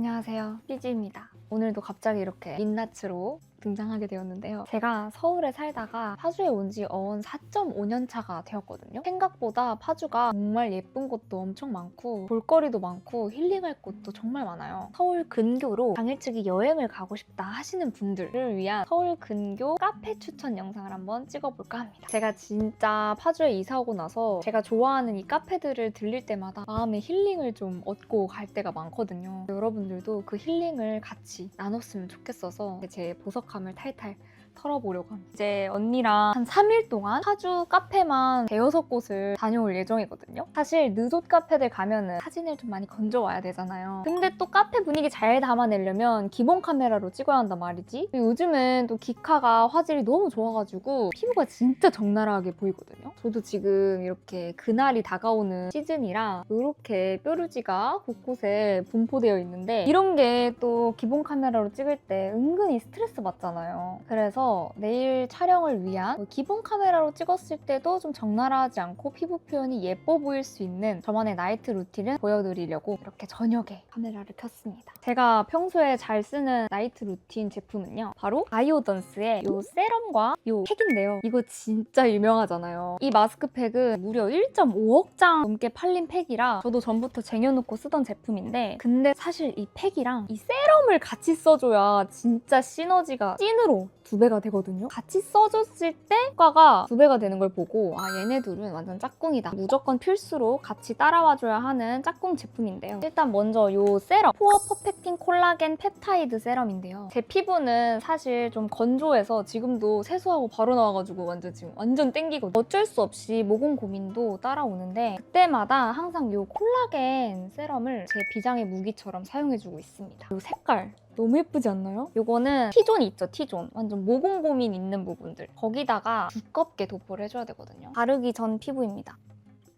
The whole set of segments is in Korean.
안녕하세요. 삐지입니다. 오늘도 갑자기 이렇게 민낯으로 등장하게 되었는데요. 제가 서울에 살다가 파주에 온 지 어언 4.5년 차가 되었거든요. 생각보다 파주가 정말 예쁜 곳도 엄청 많고 볼거리도 많고 힐링할 곳도 정말 많아요. 서울 근교로 당일치기 여행을 가고 싶다 하시는 분들을 위한 서울 근교 카페 추천 영상을 한번 찍어볼까 합니다. 제가 진짜 파주에 이사 오고 나서 제가 좋아하는 이 카페들을 들릴 때마다 마음의 힐링을 좀 얻고 갈 때가 많거든요. 여러분들도 그 힐링을 같이 나눴으면 좋겠어서 제 보석 함을 탈탈 털어보려고 합니다. 이제 언니랑 한 3일 동안 파주 카페만 대여섯 곳을 다녀올 예정이거든요. 사실 느닷 카페들 가면은 사진을 좀 많이 건져와야 되잖아요. 근데 또 카페 분위기 잘 담아내려면 기본 카메라로 찍어야 한단 말이지. 요즘은 또 기카가 화질이 너무 좋아가지고 피부가 진짜 적나라하게 보이거든요. 저도 지금 이렇게 그날이 다가오는 시즌이라 이렇게 뾰루지가 곳곳에 분포되어 있는데 이런 게 또 기본 카메라로 찍을 때 은근히 스트레스 받잖아요. 그래서 내일 촬영을 위한 뭐 기본 카메라로 찍었을 때도 좀 적나라하지 않고 피부 표현이 예뻐 보일 수 있는 저만의 나이트 루틴을 보여드리려고 이렇게 저녁에 카메라를 켰습니다. 제가 평소에 잘 쓰는 나이트 루틴 제품은요. 바로 바이오던스의 이 세럼과 이 팩인데요. 이거 진짜 유명하잖아요. 이 마스크팩은 무려 1.5억 장 넘게 팔린 팩이라 저도 전부터 쟁여놓고 쓰던 제품인데 근데 사실 이 팩이랑 이 세럼을 같이 써줘야 진짜 시너지가 찐으로 두 배가 되거든요. 같이 써줬을 때 효과가 두 배가 되는 걸 보고 아 얘네들은 완전 짝꿍이다. 무조건 필수로 같이 따라와줘야 하는 짝꿍 제품인데요. 일단 먼저 이 세럼 포어 퍼펙팅 콜라겐 펩타이드 세럼인데요. 제 피부는 사실 좀 건조해서 지금도 세수하고 바로 나와가지고 완전 지금 완전 땡기고 어쩔 수 없이 모공 고민도 따라오는데 그때마다 항상 이 콜라겐 세럼을 제 비장의 무기처럼 사용해주고 있습니다. 이 색깔 너무 예쁘지 않나요? 요거는 T존 있죠, T존. 완전 모공 고민 있는 부분들. 거기다가 두껍게 도포를 해줘야 되거든요. 바르기 전 피부입니다.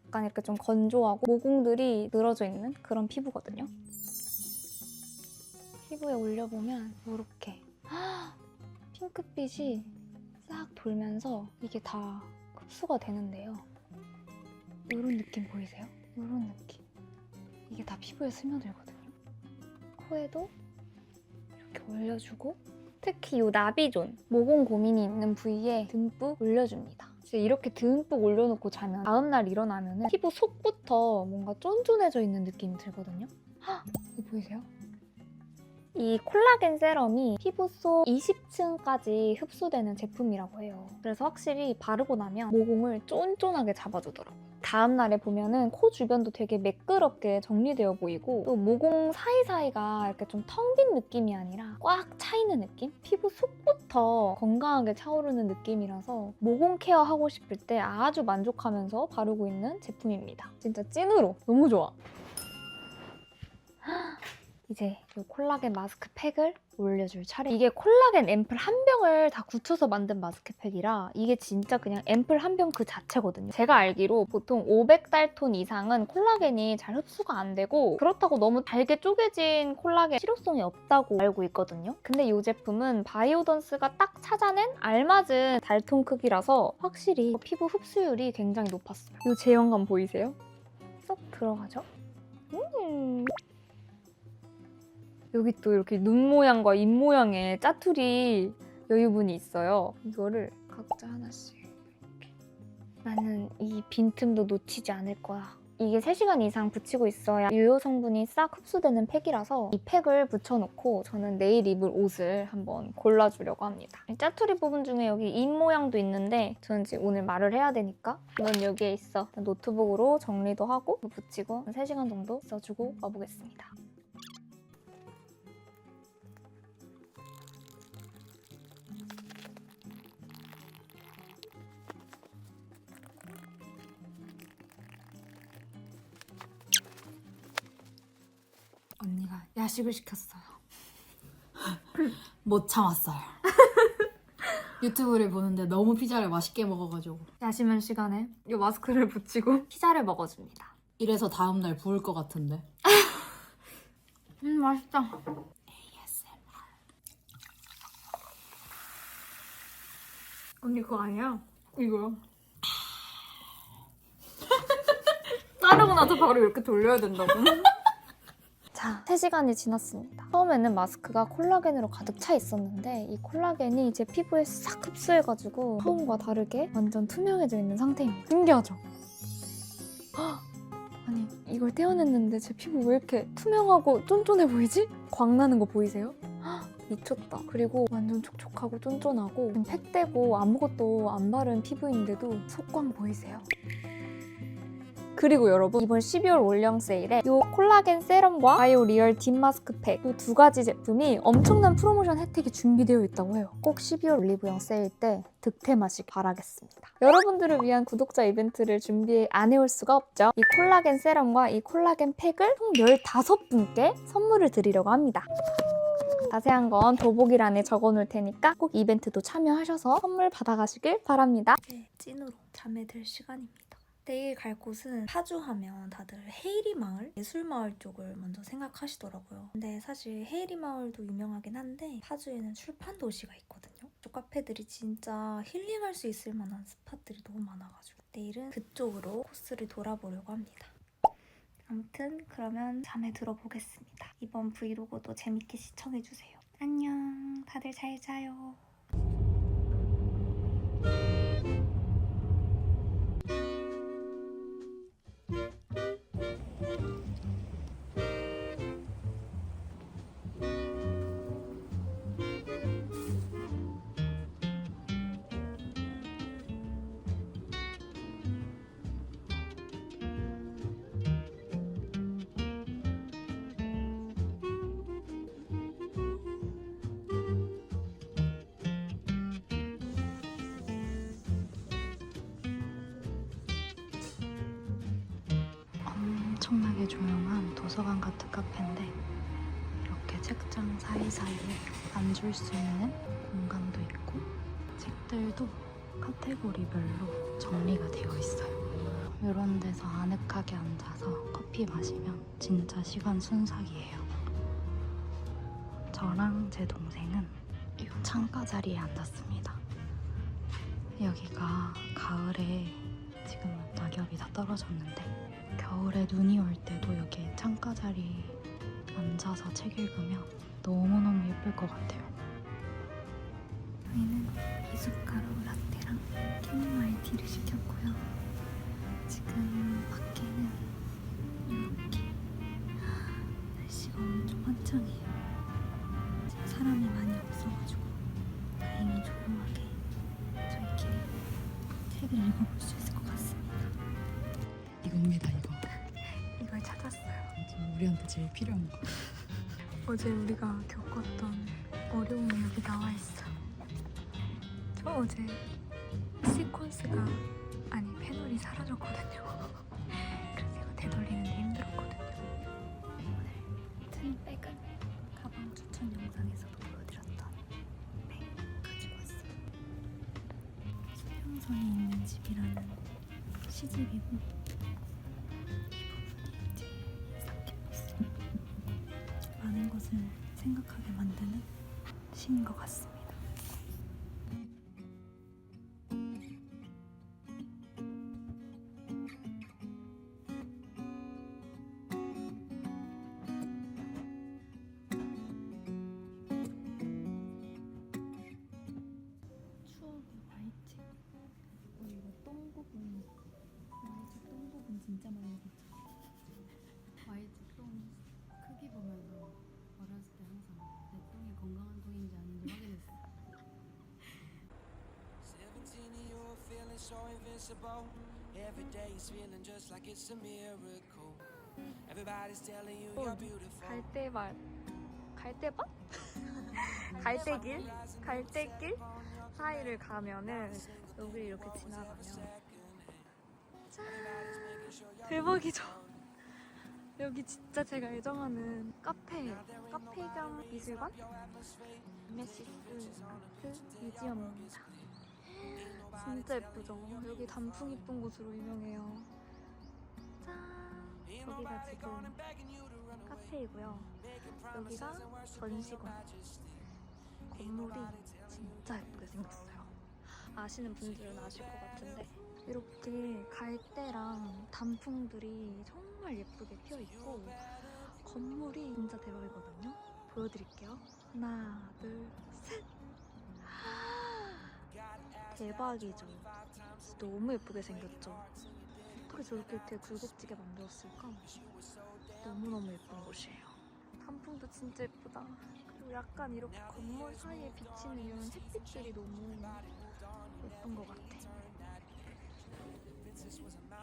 약간 이렇게 좀 건조하고 모공들이 늘어져 있는 그런 피부거든요. 피부에 올려보면 이렇게 핑크빛이 싹 돌면서 이게 다 흡수가 되는데요. 이런 느낌 보이세요? 이런 느낌. 이게 다 피부에 스며들거든요. 코에도 이렇게 올려주고 특히 이 나비존 모공 고민이 있는 부위에 듬뿍 올려줍니다. 이렇게 듬뿍 올려놓고 자면 다음날 일어나면 피부 속부터 뭔가 쫀쫀해져 있는 느낌이 들거든요. 헉, 이거 보이세요? 이 콜라겐 세럼이 피부 속 20층까지 흡수되는 제품이라고 해요. 그래서 확실히 바르고 나면 모공을 쫀쫀하게 잡아주더라고요. 다음날에 보면은 코 주변도 되게 매끄럽게 정리되어 보이고 또 모공 사이사이가 이렇게 좀 텅 빈 느낌이 아니라 꽉 차있는 느낌? 피부 속부터 건강하게 차오르는 느낌이라서 모공 케어 하고 싶을 때 아주 만족하면서 바르고 있는 제품입니다. 진짜 찐으로 너무 좋아. 이제 이 콜라겐 마스크팩을 올려줄 차례. 이게 콜라겐 앰플 한 병을 다 굳혀서 만든 마스크팩이라 이게 진짜 그냥 앰플 한 병 그 자체거든요. 제가 알기로 보통 500달톤 이상은 콜라겐이 잘 흡수가 안 되고 그렇다고 너무 달게 쪼개진 콜라겐 실효성이 없다고 알고 있거든요. 근데 이 제품은 바이오던스가 딱 찾아낸 알맞은 달통 크기라서 확실히 피부 흡수율이 굉장히 높았어요. 이 제형감 보이세요? 쏙 들어가죠? 음. 여기 또 이렇게 눈 모양과 입 모양의 짜투리 여유분이 있어요. 이거를 각자 하나씩 이렇게. 나는 이 빈틈도 놓치지 않을 거야. 이게 3시간 이상 붙이고 있어야 유효 성분이 싹 흡수되는 팩이라서 이 팩을 붙여놓고 저는 내일 입을 옷을 한번 골라주려고 합니다. 이 짜투리 부분 중에 여기 입 모양도 있는데 저는 지금 오늘 말을 해야 되니까 넌 여기에 있어. 노트북으로 정리도 하고 붙이고 3시간 정도 써주고 와보겠습니다. 언니가 야식을 시켰어요. 못 참았어요. 유튜브를 보는데 너무 피자를 맛있게 먹어가지고 야심한 시간에 이 마스크를 붙이고 피자를 먹어줍니다. 이래서 다음날 부을 것 같은데 음 맛있다. ASMR 언니 그거 아니야? 이거요. 자르고 나서 바로 이렇게 돌려야 된다고. 자, 3시간이 지났습니다. 처음에는 마스크가 콜라겐으로 가득 차 있었는데 이 콜라겐이 제 피부에 싹 흡수해가지고 처음과 다르게 완전 투명해져 있는 상태입니다. 신기하죠? 헉! 아니 이걸 떼어냈는데 제 피부 왜 이렇게 투명하고 쫀쫀해 보이지? 광나는 거 보이세요? 헉! 미쳤다. 그리고 완전 촉촉하고 쫀쫀하고 팩되고 아무것도 안 바른 피부인데도 속광 보이세요? 그리고 여러분 이번 12월 올영 세일에 이 콜라겐 세럼과 바이오 리얼 딥 마스크 팩 이 두 가지 제품이 엄청난 프로모션 혜택이 준비되어 있다고 해요. 꼭 12월 올리브영 세일 때 득템하시길 바라겠습니다. 여러분들을 위한 구독자 이벤트를 준비 안 해올 수가 없죠. 이 콜라겐 세럼과 이 콜라겐 팩을 총 15분께 선물을 드리려고 합니다. 자세한 건 더보기란에 적어놓을 테니까 꼭 이벤트도 참여하셔서 선물 받아가시길 바랍니다. 네, 찐으로 잠에 들 시간입니다. 내일 갈 곳은 파주 하면 다들 헤이리 마을, 예술 마을 쪽을 먼저 생각하시더라고요. 근데 사실 헤이리 마을도 유명하긴 한데 파주에는 출판 도시가 있거든요. 쪽 카페들이 진짜 힐링할 수 있을 만한 스팟들이 너무 많아가지고 내일은 그쪽으로 코스를 돌아보려고 합니다. 아무튼 그러면 잠에 들어보겠습니다. 이번 브이로그도 재밌게 시청해주세요. 안녕. 다들 잘 자요. 엄청나게 조용한 도서관 같은 카페인데 이렇게 책장 사이사이에 앉을 수 있는 공간도 있고 책들도 카테고리별로 정리가 되어 있어요. 이런 데서 아늑하게 앉아서 커피 마시면 진짜 시간 순삭이에요. 저랑 제 동생은 이 창가 자리에 앉았습니다. 여기가 가을에 지금은 낙엽이 다 떨어졌는데 겨울에 눈이 올 때도 여기 창가 자리 앉아서 책 읽으면 너무너무 예쁠 것 같아요. 저희는 미숫가루 라떼랑 캐모마일 티를 시켰고요. 지금 밖에는 이렇게 날씨가 엄청 화창해요. 지금 사람이 많이 없어가지고 다행히 조용하게 저희끼리 책을 읽어볼 수것 우리한테 제일 필요한 거. 어제 우리가 겪었던 어려움이 여기 나와 있어. 저 어제 시퀀스가 아니 패널이 사라졌거든요. 그래서 이거 되돌리는데 힘들었거든요. 오늘 트윈백은 가방 추천 영상에서도 보여드렸던 백 가지고 왔어요. 수평선이 있는 집이라는 시집이고 생각하게 만드는 시인 것 같습니다. Feeling so invincible. Every day is feeling just like it's a miracle. Everybody's telling you you're beautiful. 갈대밭 갈대밭? 갈대길? 갈대길 사이를 가면은 여기 이렇게 지나가면 짠 대박이죠 여기 진짜 제가 애정하는 카페 카페 겸 미술관 메시스 아트 뮤지엄입니다 진짜 예쁘죠 여기 단풍 이쁜 곳으로 유명해요 짠 여기가 지금 카페이고요. 여기가 전시관. 건물이 진짜 예쁘게 생겼어요. 아시는 분들은 아실 것 같은데 이렇게 갈대랑 단풍들이 정말 예쁘게 피어 있고 건물이 진짜 대박이거든요. 보여드릴게요. 하나, 둘, 셋. 대박이죠. 너무 예쁘게 생겼죠. 어떻게 저렇게 되게 굴곡지게 만들었을까? 너무너무 예쁜 곳이에요. 단풍도 진짜 예쁘다. 그리고 약간 이렇게 건물 사이에 비치는 이런 햇빛들이 너무 예쁜 것 같아.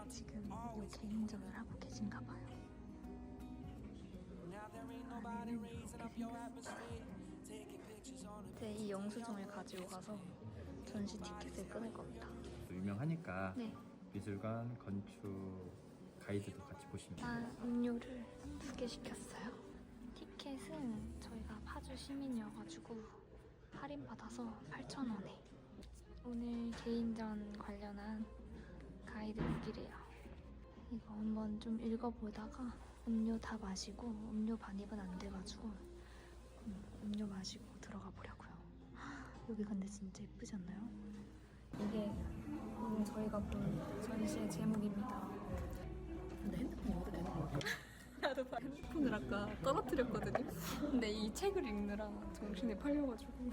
지금 요 개인전을 하고 계신가 봐요. 안에는 이렇게 생겼어요. 네, 이 영수증을 가지고 가서 전시 티켓을 끊을 겁니다. 유명하니까 네. 미술관, 건축, 가이드도 같이 보시면 아, 음료를 두 개 시켰어요. 티켓은 저희가 파주 시민이어가지고 할인받아서 8,000원에. 오늘 개인전 관련한 가이드 보기래요. 이거 한번 좀 읽어보다가 음료 다 마시고 음료 반입은 안 돼가지고 음, 음료 마시고 들어가 보려고요. 여기 근데 진짜 예쁘지 않나요? 이게 오늘 저희가 본 전시의 제목입니다. 핸드폰을 아까 떨어뜨렸거든요. 근데 이 책을 읽느라 정신이 팔려가지고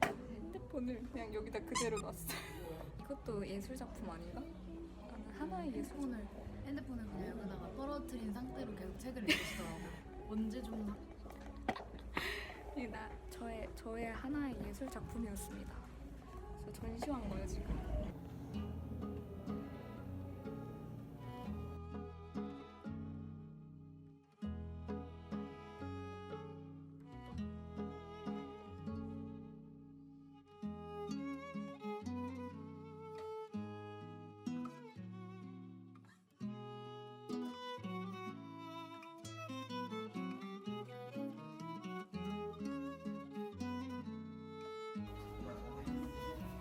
핸드폰을 그냥 여기다 그대로 놨어요. 이것도 예술 작품 아닌가? 하나의 예술. 핸드폰을 핸드폰을 그냥 여기다가 떨어뜨린 상태로 계속 책을 읽으시더라고. 언제 좀 나 저의 저의 하나의 예술 작품이었습니다. 그래서 전시한 거예요 지금.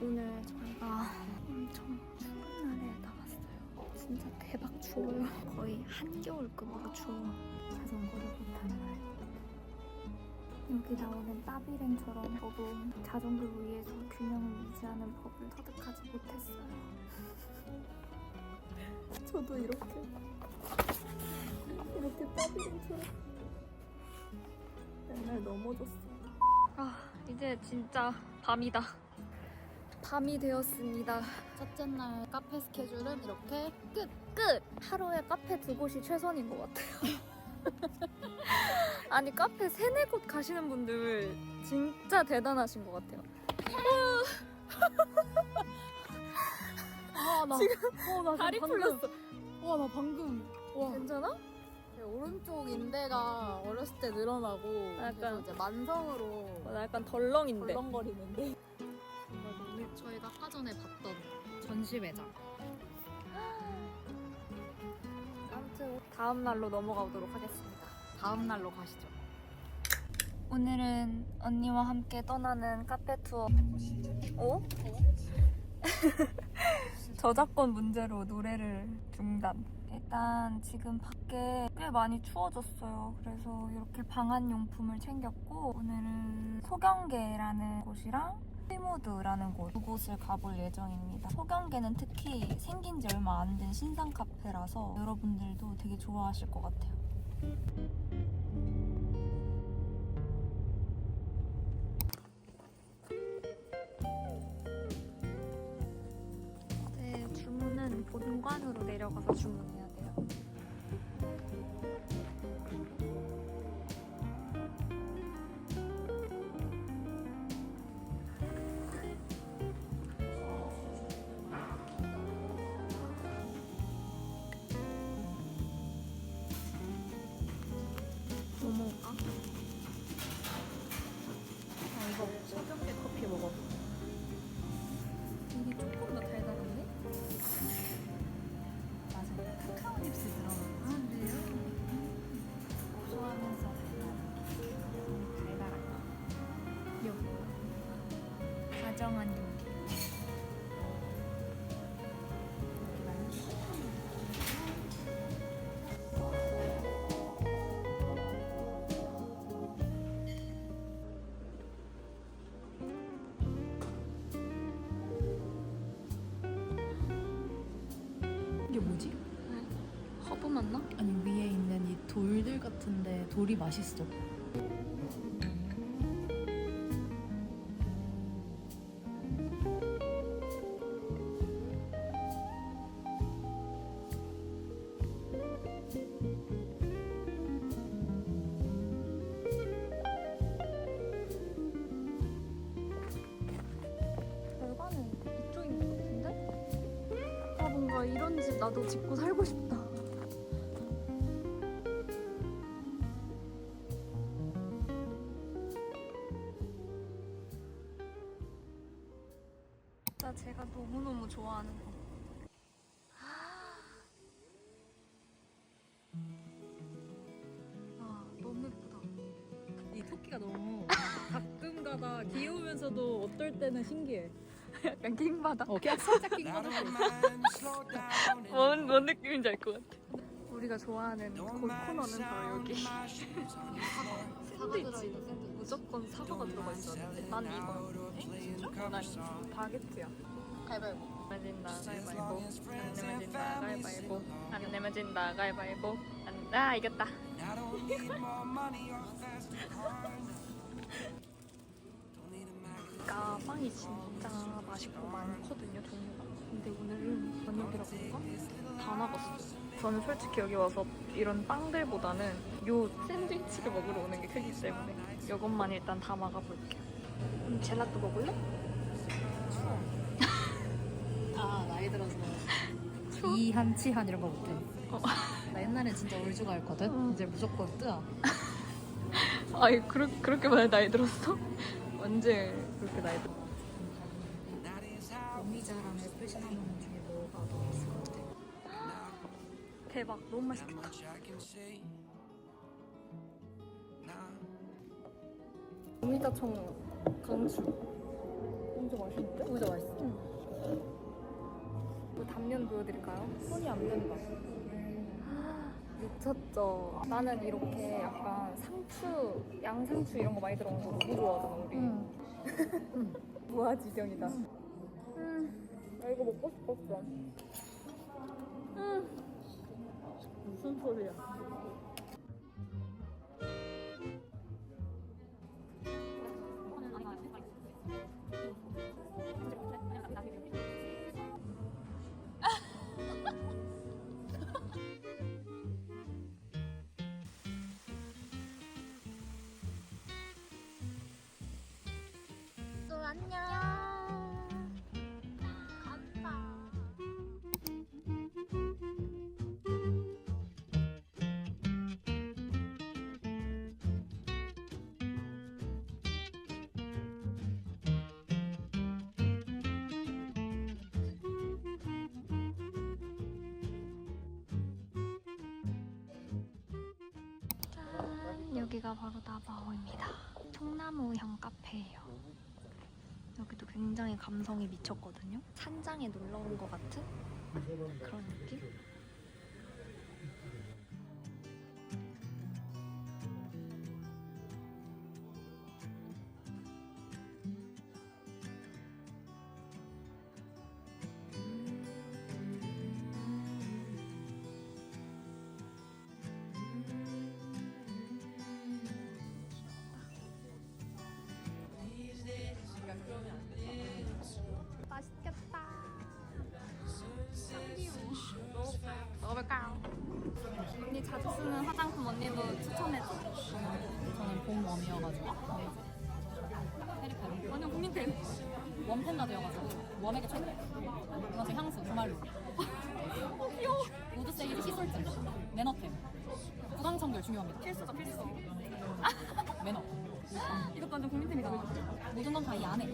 오늘 저희가 엄청 추운 날에 나왔어요. 진짜 대박 추워요. 거의 한겨울급으로 추워. 자전거를 못 타는 날. 여기 나오는 따비랭처럼 저도 자전거 위에서 균형을 유지하는 법을 터득하지 못했어요. 저도 이렇게 이렇게 따비랭처럼 맨날 넘어졌어요. 아 이제 진짜 밤이다. 밤이 되었습니다. 첫째 날 카페 스케줄은 이렇게 끝. 끝! 하루에 카페 두 곳이 최선인 것 같아요. 아니 카페 세네 곳 가시는 분들 진짜 대단하신 것 같아요. 아, 나 지금 어, 나 다리 방금, 풀렸어. 와, 나 방금 와. 괜찮아? 네, 오른쪽 인대가 어렸을 때 늘어나고 약간- 이제 만성으로 어, 나 약간 덜렁인데. 덜렁거리는데 저희가 아까 전에 봤던 전시 매장 아무튼 다음 날로 넘어가 보도록 하겠습니다. 다음 날로 가시죠. 오늘은 언니와 함께 떠나는 카페 투어. 어? 저작권 문제로 노래를 중단. 일단 지금 밖에 꽤 많이 추워졌어요. 그래서 이렇게 방한 용품을 챙겼고 오늘은 소경계라는 곳이랑 필모드라는 곳두 곳을 가볼 예정입니다. 소경계는 특히 생긴 지 얼마 안 된 신상 카페라서 여러분들도 되게 좋아하실 것 같아요. 네, 주문은 본관으로 내려가서 주문해야 돼요. 다정한 용기. 이게 뭐지? 허브 맞나? 아니 위에 있는 이 돌들 돌 같은데 돌이 맛있어. 나도 짓고 살고 싶다. 진짜 제가 너무너무 좋아하는 거. 아 너무 예쁘다. 이 토끼가 너무 가끔가다 귀여우면서도 어떨 때는 신기해. 약간 킹받아. 어, 그냥 살짝 and 뭔, 뭔 느낌인지 알 것 같아. 우리가 좋아하는 그 코너는 바로 여기. 샌드위치. 무조건 사과가 들어가 있었는데 난 이거. 진짜? 난 바게트야. 가위바위보. 내면진다 가위바위보. 안 내면진다 가위바위보. 안 내면진다 가위바위보. 안, 아 이겼다. 그러니까 빵이 진짜 맛있고 많거든요 종류가. 근데 오늘은 저녁이라 그런가? 다 나갔어요. 저는 솔직히 여기 와서 이런 빵들보다는 요 샌드위치를 먹으러 오는 게 크기 때문에 이것만 일단 다 막아볼게요. 음, 젤라또 먹을래? 아 나이 들어서 이한 치한 이런 거 못해. 나 옛날에 진짜 울주가 했거든. 응. 이제 무조건 뜨아. 아이 그렇, 그렇게 많이 나이 들었어? 언제 그렇게 나이 들었어? 대박 너무 맛있겠다. Now 오미자청 강추. 진짜 맛있는데? 오미자 맛있어. 그 단면 보여드릴까요? 손이 안 된다. 미쳤죠. 나는 이렇게 약간 상추, 양상추 이런 거 많이 들어간 거 너무 좋아하잖아, 우리. 무아지경이다. 음, 나 이거 먹고 싶었어. 음. 무슨 소리야? 또 안녕. 여기가 바로 나바오입니다. 통나무형 카페예요. 여기도 굉장히 감성이 미쳤거든요. 산장에 놀러 온 것 같은 그런 느낌? 쓰는 화장품 언니도 추천해줘. 저는 봄 웜이어가지고 페리페리 완전 국민템. 웜 팬더드여가지고 웜에게 최대. 이건 제 향수 주말로. 귀여워. 우드 세이지 시솔즈 매너템. 구강 청결 중요합니다. 필수죠, 필수. 매너. 이것도 완전 국민템이다. 모든 건 다 이 안에.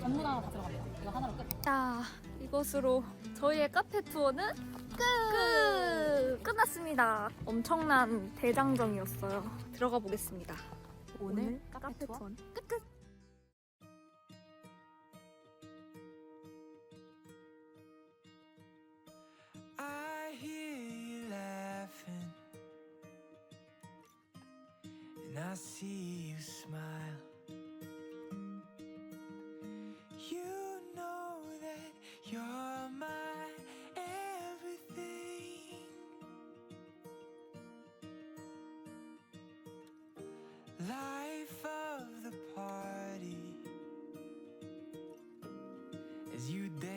전부 다, 다 들어갑니다. 이거 하나로 끝. 자, 이것으로 저희의 카페 투어는 끝! 끝났습니다. 엄청난 대장정이었어요. 들어가 보겠습니다. 오늘, 카페, 투어는 끝끝! I hear you laughing, and I see you smile. You did.